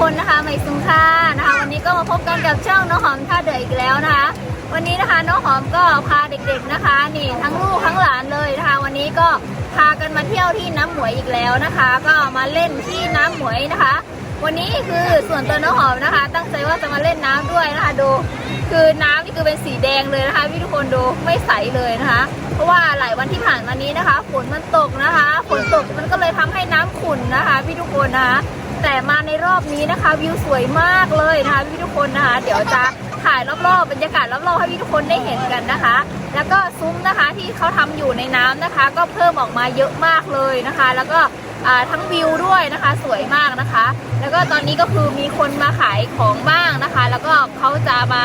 คนนะคะใหม่สุมค่านะคะ วันนี้ก็มาพบกันกับช่องน้องหอมท่าเดืออีกแล้วนะคะ วันนี้นะคะน้องหอมก็พาเด็กๆนะคะ นี่ทั้งลูกทั้งหลานเลยนะคะ วันนี้ก็พากันมาเที่ยวที่น้ำหมวยอีกแล้วนะคะ ก็มาเล่นที่น้ำหมวยนะคะ วันนี้คือส่วนตัวน้องหอมนะคะ ตั้งใจว่าจะมาเล่นน้ำด้วยนะคะดูคือน้ำนี่คือเป็นสีแดงเลยนะคะพี่ทุกคนดูไม่ใสเลยนะคะ เพราะว่าหลายวันที่ผ่านมานี้นะคะฝนมันตกนะคะฝนตกมันก็เลยทำให้น้ำขุ่นนะคะ พี่ทุกคนนะคะ แต่มาในรอบนี้นะคะ วิวสวยมากเลยนะคะพี่ทุกคนนะคะ เดี๋ยวจะถ่ายรอบๆบรรยากาศรอบๆให้พี่ทุกคนได้เห็นกันนะคะ แล้วก็ซุ้มนะคะที่เขาทำอยู่ในน้ำนะคะ ก็เพิ่มออกมาเยอะมากเลยนะคะ แล้วก็ทั้งวิวด้วยนะคะสวยมากนะคะ แล้วก็ตอนนี้ก็คือมีคนมาขายของบ้างนะคะ แล้วก็เขาจะมา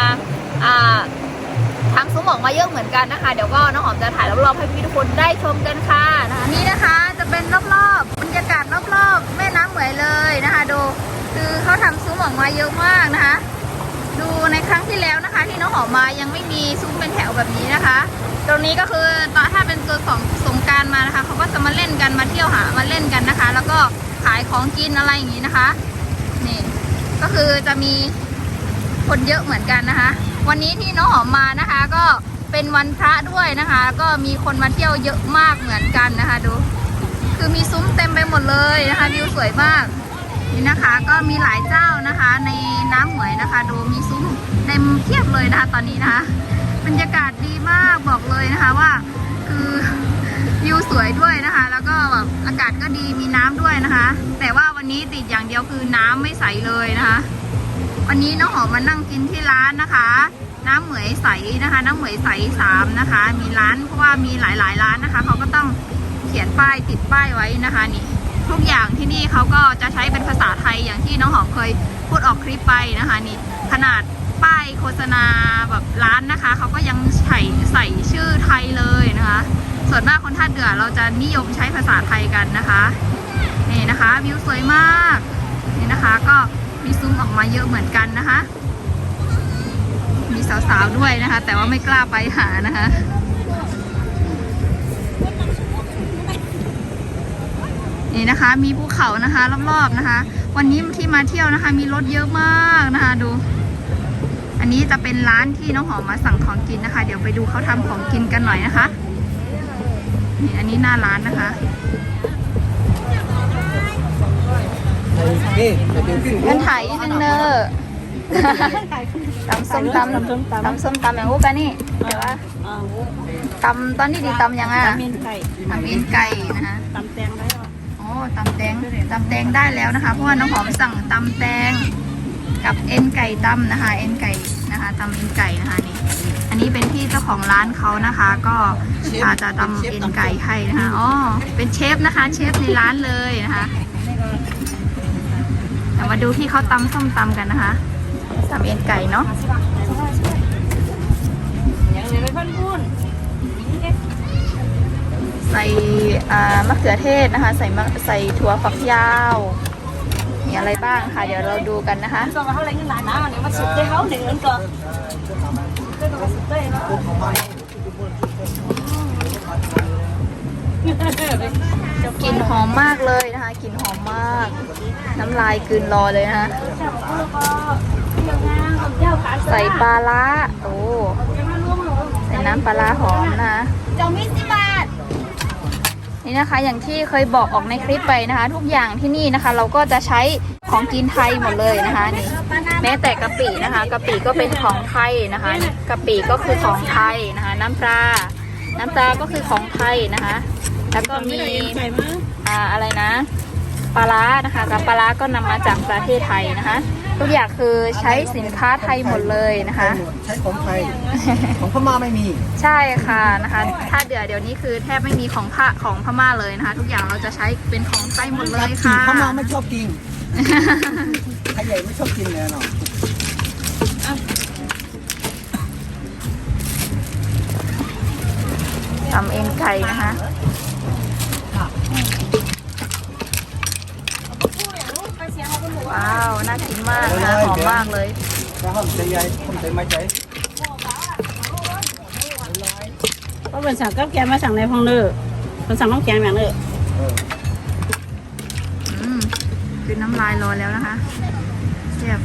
ทำซุ้มออกมาเยอะเหมือนกันนะคะ เดี๋ยวก็น้องหอมจะถ่ายรอบๆให้พี่ทุกคนได้ชมกันค่ะนี่นะคะ จะเป็นรอบๆบรรยากาศรอบๆแม่ เหมยเลยนะคะดูคือเขาทำซุ้มออกมาเยอะมากนะคะ ดูในครั้งที่แล้วนะคะ ที่น้องหอมมายังไม่มีซุ้มเป็นแถวแบบนี้นะคะ ตรงนี้ก็คือตอนถ้าเป็นตัวของสงการมานะคะเขาก็จะมาเล่นกันมาเที่ยวหามาเล่นกันนะคะ แล้วก็ขายของกินอะไรอย่างนี้นะคะนี่ก็คือจะมีคนเยอะเหมือนกันนะคะ วันนี้ที่น้องหอมมานะคะ ก็เป็นวันพระด้วยนะคะ ก็มีคนมาเที่ยวเยอะมากเหมือนกันนะคะ ดู คือมีซุ้มเต็มไปหมดเลยนะคะวิวสวยมากนี่นะคะก็มีหลายเจ้านะคะ ในน้ำหมวยนะคะ ดูมีซุ้มเต็มเทียบเลยนะคะ ตอนนี้นะคะบรรยากาศดีมากบอกเลยนะคะว่า คือวิวสวยด้วยนะคะ แล้วก็แบบอากาศก็ดีมีน้ำด้วยนะคะ แต่ว่าวันนี้ติดอย่างเดียวคือน้ำไม่ใสเลยนะคะ วันนี้น้องหอมมานั่งกินที่ร้านนะคะ น้ำเหมยใสนะคะ น้ำเหมยใสสามนะคะ มีร้านเพราะว่ามีหลายๆ ร้านนะคะเขาก็ต้อง เขียนป้ายติดป้ายไว้นะคะนี่ทุกอย่างที่นี่เขาก็จะใช้เป็นภาษาไทยอย่างที่น้องหอมเคยพูดออกคลิปไปนะคะนี่ขนาดป้ายโฆษณาแบบร้านนะคะเขาก็ยังใส่ใส่ชื่อไทยเลยนะคะ ส่วนมากคนท่าเดือเราจะนิยมใช้ภาษาไทยกันนะคะนี่นะคะวิวสวยมากนี่นะคะก็มีซุ้มออกมาเยอะเหมือนกันนะคะ มีสาวๆด้วยนะคะ แต่ว่าไม่กล้าไปหานะคะ นี่นะคะ มีภูเขานะคะรอบๆนะคะ วันนี้ที่มาเที่ยวนะคะ มีรถเยอะมากนะคะดู อันนี้จะเป็นร้านที่น้องหอมมาสั่งของกินนะคะ เดี๋ยวไปดูเขาทำของกินกันหน่อยนะคะนี่อันนี้หน้าร้านนะคะนี่จะเป็นสิ่งเงินถ่ายนิดนึงเนอะตำส้มตำตำส้มตำอย่างพวกกันนี่เดี๋ยวว่าตำตอนนี้ดีตำยังอะตำมินไก่ตำเอ็นไก่นะคะตำแตงได้หรออ๋อ ตำแตงตำแตงได้แล้วนะคะ เพราะว่าน้องหอมสั่งตำแตงกับเอ็นไก่ตำนะคะ เอ็นไก่นะคะตำเอ็นไก่นะคะนี่ อันนี้เป็นพี่เจ้าของร้านเขานะคะ ก็อาจจะตำเอ็นไก่ให้นะคะ อ๋อ เป็นเชฟนะคะ เชฟในร้านเลยนะคะเดี๋ยวมาดูที่เขาตำส้มตำกันนะคะตำเอ็นไก่เนาะอย่างไรไปพันพูน ใส่อ่ามะเขือเทศนะคะ ใส่มะใส่ถั่วฝักยาว มีอะไรบ้างค่ะ เดี๋ยวเราดูกันนะคะสองเขาอะไรเงินหลายน้ำอันนี้มาสุดได้เขาหนึ่งเงินก่อนได้ตัวสุดได้เนาะกลิ่นหอมมากเลยนะคะกลิ่นหอมมาก น้ำลายกลืนรอเลยนะคะใส่ปลาร้าโอ้ใส่น้ำปลาร้าหอมนะคะเจ้ามิสิบาท นี่นะคะอย่างที่เคยบอกออกในคลิปไปนะคะ ทุกอย่างที่นี่นะคะ เราก็จะใช้ของกินไทยหมดเลยนะคะนี่แม้แต่กะปินะคะกะปิก็เป็นของไทยนะคะกะปิก็คือของไทยนะคะ น้ำปลาน้ำปลาก็คือของไทยนะคะ แล้วก็มีอ่าอะไรนะปลาร้านะคะกับปลาร้าก็นำมาจากประเทศไทยนะคะ ทุกอย่างคือใช้สินค้าไทยหมดเลยนะคะ ใช้ของไทย ของพม่าไม่มี ใช่ค่ะนะคะ ถ้าเดี๋ยวเดี๋ยวนี้คือแทบไม่มีของพระของพม่าเลยนะคะ ทุกอย่างเราจะใช้เป็นของไทยหมดเลยขี่ค่ะพม่าไม่ชอบกินไทยใหญ่ไม่ชอบกินเลยเนาะทำเอ็นไก่นะคะาว น่ากินมากนะคะหอมมากเลยแล้วผมใจใหญ่ผมใจไม่ใจก็เป็นสั่งกับแกมาสั่งในพองเด้อเป็นสั่งน้ำแกงอย่างเด้อเอออืมคือน้ำลายรอแล้วนะคะเสียบ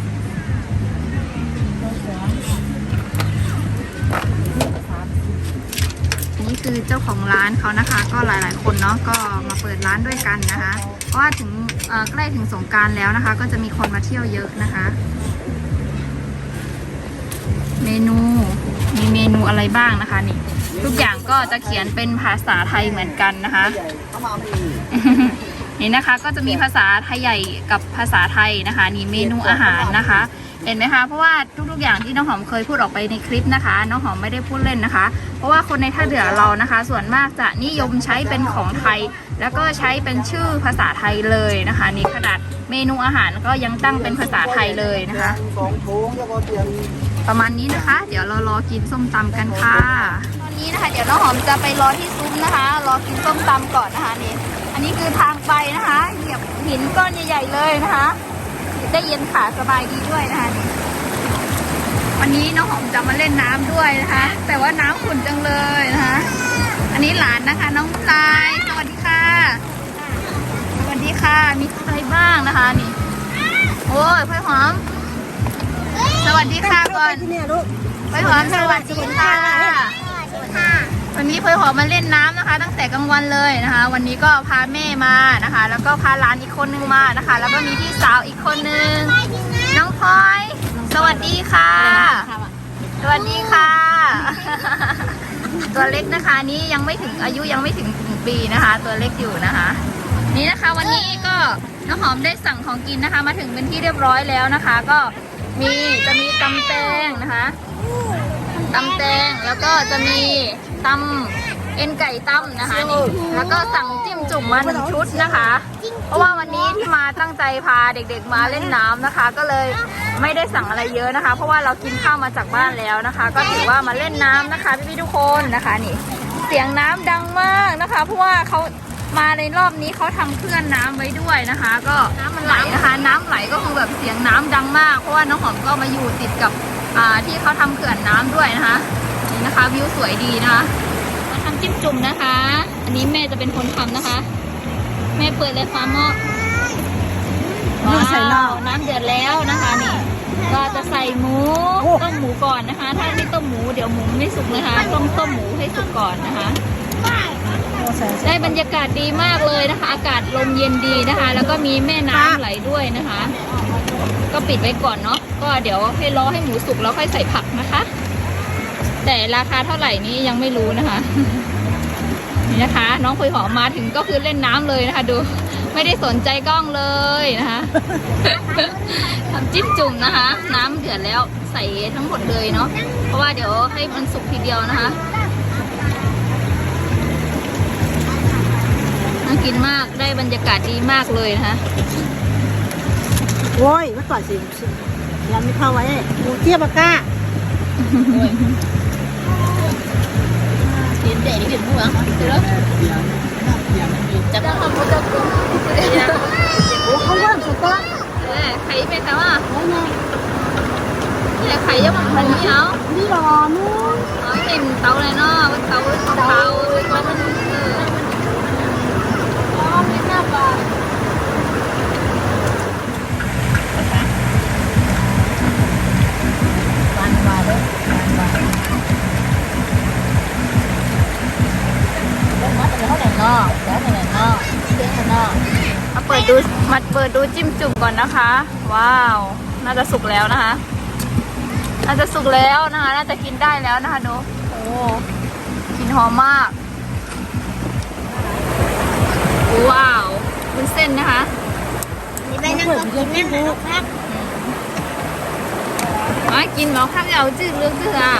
นี่คือเจ้าของร้านเขานะคะ ก็หลาย ๆ คนเนาะก็มาเปิดร้านด้วยกันนะคะ เพราะว่าถึงเอ่อ ใกล้ถึงสงการแล้วนะคะ ก็จะมีคนมาเที่ยวเยอะนะคะ เมนูมีเมนูอะไรบ้างนะคะนี่ ทุกอย่างก็จะเขียนเป็นภาษาไทยเหมือนกันนะคะนี่นะคะก็จะมีภาษาไทยใหญ่กับภาษาไทยนะคะ นี่เมนูอาหารนะคะ เห็นไหมคะเพราะว่าทุกๆอย่างที่น้องหอมเคยพูดออกไปในคลิปนะคะ น้องหอมไม่ได้พูดเล่นนะคะ เพราะว่าคนในท่าเรือเรานะคะ ส่วนมากจะนิยมใช้เป็นของไทย แล้วก็ใช้เป็นชื่อภาษาไทยเลยนะคะ นี่ขนาดเมนูอาหารก็ยังตั้งเป็นภาษาไทยเลยนะคะสองถุงแล้วก็เตรียมประมาณนี้นะคะ เดี๋ยวเรารอกินส้มตำกันค่ะ ตอนนี้นะคะ เดี๋ยวน้องหอมจะไปรอที่ซุ้มนะคะ รอกินส้มตำก่อนนะคะนี่ อันนี้คือทางไปนะคะเหยียบหินก้อนใหญ่ ๆ เลยนะคะ ได้เย็นขาสบายดีด้วยนะคะนี่วันนี้น้องหอมจะมาเล่นน้ำด้วยนะคะ แต่ว่าน้ำขุ่นจังเลยนะคะ อันนี้หลานนะคะ น้องลายสวัส ดีค่ะสวัสดีค่ะ มีใครบ้างนะคะนี่ โอ้ยพ่อหอม สวัสดีค่ะก่อนที่เนี่ยลูกเพ่อหอมสวัสดีค่ะ วันนี้เพ่อหอมมาเล่นน้ำนะคะ ตั้งแต่กลางวันเลยนะคะ วันนี้ก็พาแม่มานะคะ แล้วก็พาหลานอีกคนนึงมานะคะ แล้วก็มีพี่สาวอีกคนนึง น้องพลอย สวัสดีค่ะ สวัสดีค่ะ ตัวเล็กนะคะนี่ยังไม่ถึงอายุยังไม่ถึงหนึ่งปีนะคะ ตัวเล็กอยู่นะคะ นี่นะคะวันนี้ก็น้องหอมได้สั่งของกินนะคะ มาถึงเป็นที่เรียบร้อยแล้วนะคะ ก็มีจะมีตำแตงนะคะตำแตงแล้วก็จะมีตำเอ็นไก่ตั้มนะคะนี่แล้วก็สั่งจิ้มจุ่มมาหนึ่งชุดนะคะ เพราะว่าวันนี้ที่มาตั้งใจพาเด็กๆมาเล่นน้ำนะคะ ก็เลยไม่ได้สั่งอะไรเยอะนะคะ เพราะว่าเรากินข้าวมาจากบ้านแล้วนะคะ ก็ถือว่ามาเล่นน้ำนะคะพี่ๆทุกคนนะคะนี่ เสียงน้ำดังมากนะคะ เพราะว่าเขา มาในรอบนี้เขาทำเคลื่อนน้ำไว้ด้วยนะคะ ก็น้ำมันไหลนะคะ น้ำไหลก็คือแบบเสียงน้ำดังมาก เพราะว่าน้องหอมก็มาอยู่ติดกับอ่าที่เขาทำเขื่อนน้ำด้วยนะคะนี่นะคะวิวสวยดีนะคะมาทำจิ้มจุ่มนะคะ อันนี้แม่จะเป็นคนทำนะคะ แม่เปิดเลยฟ้าหม้อว้าวน้ำเดือดแล้วนะคะนี่ก็จะใส่หมูต้มหมูก่อนนะคะ ถ้าไม่ต้มหมูเดี๋ยวหมูไม่สุกนะคะต้องต้มหมูให้สุกก่อนนะคะ ได้บรรยากาศดีมากเลยนะคะ อากาศลมเย็นดีนะคะ แล้วก็มีแม่น้ำไหลด้วยนะคะ ก็ปิดไว้ก่อนเนาะก็เดี๋ยวให้รอให้หมูสุกแล้วค่อยใส่ผักนะคะ แต่ราคาเท่าไหร่นี้ยังไม่รู้นะคะนี่นะคะ น้องคุยหอมมาถึงก็คือเล่นน้ำเลยนะคะ ดูไม่ได้สนใจกล้องเลยนะคะทำจิ้มจุ่มนะคะ น้ำเดือดแล้วใส่ทั้งหมดเลยเนาะเพราะว่าเดี๋ยวให้มันสุกทีเดียวนะคะ น่ากินมากได้บรรยากาศดีมากเลยนะคะโอ้ยเมื่อก่อนสิเราไม่เข้าไว้หมูเทียบปากกาเห็นแต่นี่เห็นหัวเดี๋ยวจะทำมุตะกุมโอ้เขาว่างสุดก็เออไข่ไปแต่ว่าโอ้ยไงเนี่ยไข่ยังมันมันนี่เอานี่รอนู้นเอาเต็มเตาเลยเนาะเตาของเตาก็มันเออะมาเปิดดูมาเปิดดูจิ้มจุ่มก่อนนะคะ ว้าว น่าจะสุกแล้วนะคะ น่าจะสุกแล้วนะคะ น่าจะกินได้แล้วนะคะดูโอ้กินหอมมาก ว้าววุ้นเส้นนะคะนี่ไปนั่งกินนั่งดูครับ มากินหมอข้าวเหนียวจืดเลือกจืดอะ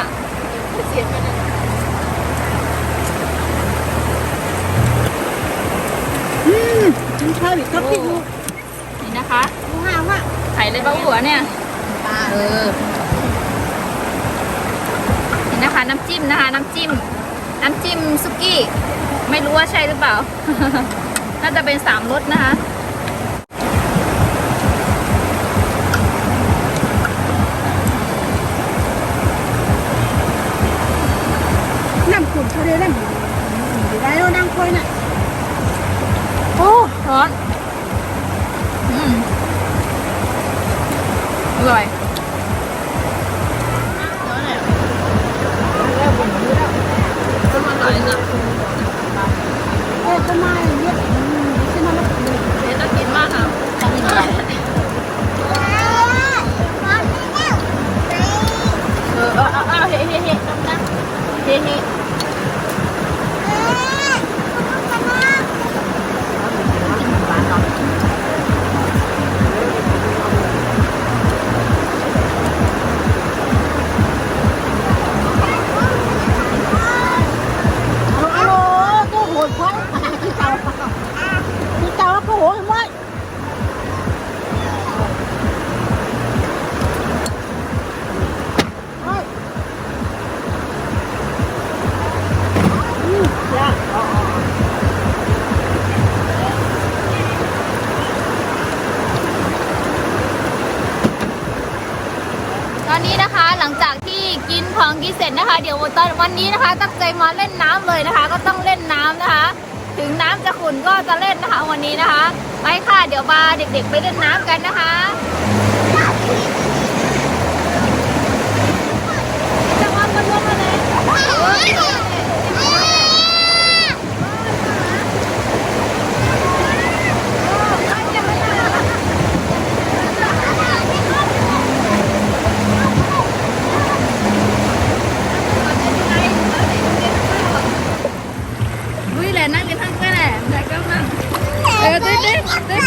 อืมกินข้าวอีกครับพี่ลูกนี่นะคะดูห่างว่ะไข่เลยบ้าหัวเนี่ยเออนี่นะคะ น้ำจิ้มนะคะ น้ำจิ้ม น้ำจิ้มซุกี้ ไม่รู้ว่าใช่หรือเปล่า น่าจะเป็นสามรสนะคะ กิเสร็จนะคะ เดี๋ยวตอนวันนี้นะคะ ตั้งใจมาเล่นน้ำเลยนะคะ ก็ต้องเล่นน้ำนะคะ ถึงน้ำจะขุ่นก็จะเล่นนะคะ วันนี้นะคะ ไปค่ะเดี๋ยวมาเด็กๆไปเล่นน้ำกันนะคะจะมาคนรถมาเลย เอ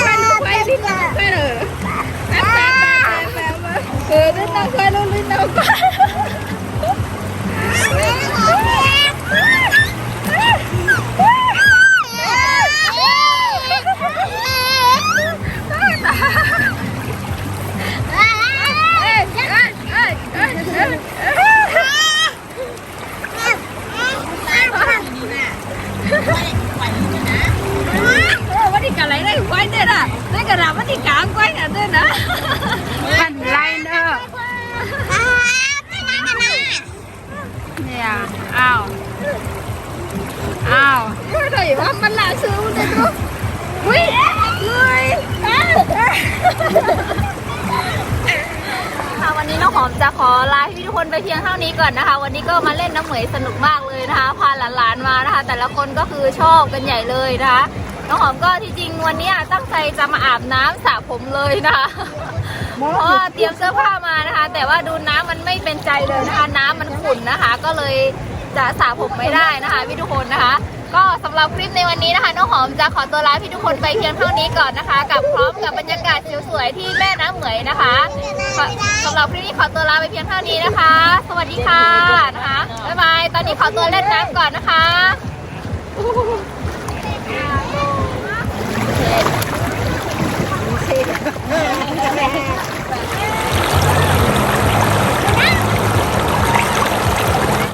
จะขอลาพี่ทุกคนไปเพียงเท่านี้ก่อนนะคะ วันนี้ก็มาเล่นน้ำเหมยสนุกมากเลยนะคะ พาหลานๆมานะคะ แต่ละคนก็คือชอบกันใหญ่เลยนะคะน้องหอมก็ที่จริงวันนี้ตั้งใจจะมาอาบน้ำสระผมเลยนะคะเพราะว่าเตรียมเสื้อผ้ามานะคะ แต่ว่าดูน้ำมันไม่เป็นใจเลยนะคะ น้ำมันขุ่นนะคะ ก็เลยจะสระผมไม่ได้นะคะพี่ทุกคนนะคะ ก็สำหรับคลิปในวันนี้นะคะน้องหอมจะขอตัวลาพี่ทุกคนไปเพียงเท่านี้ก่อนนะคะ กับพร้อมกับบรรยากาศสวยๆที่แม่น้ำเหมยนะคะสำหรับคลิปนี้ขอตัวลาไปเพียงเท่านี้นะคะ สวัสดีค่ะนะคะบ๊ายบายตอนนี้ขอตัวเล่นน้ำก่อนนะคะเ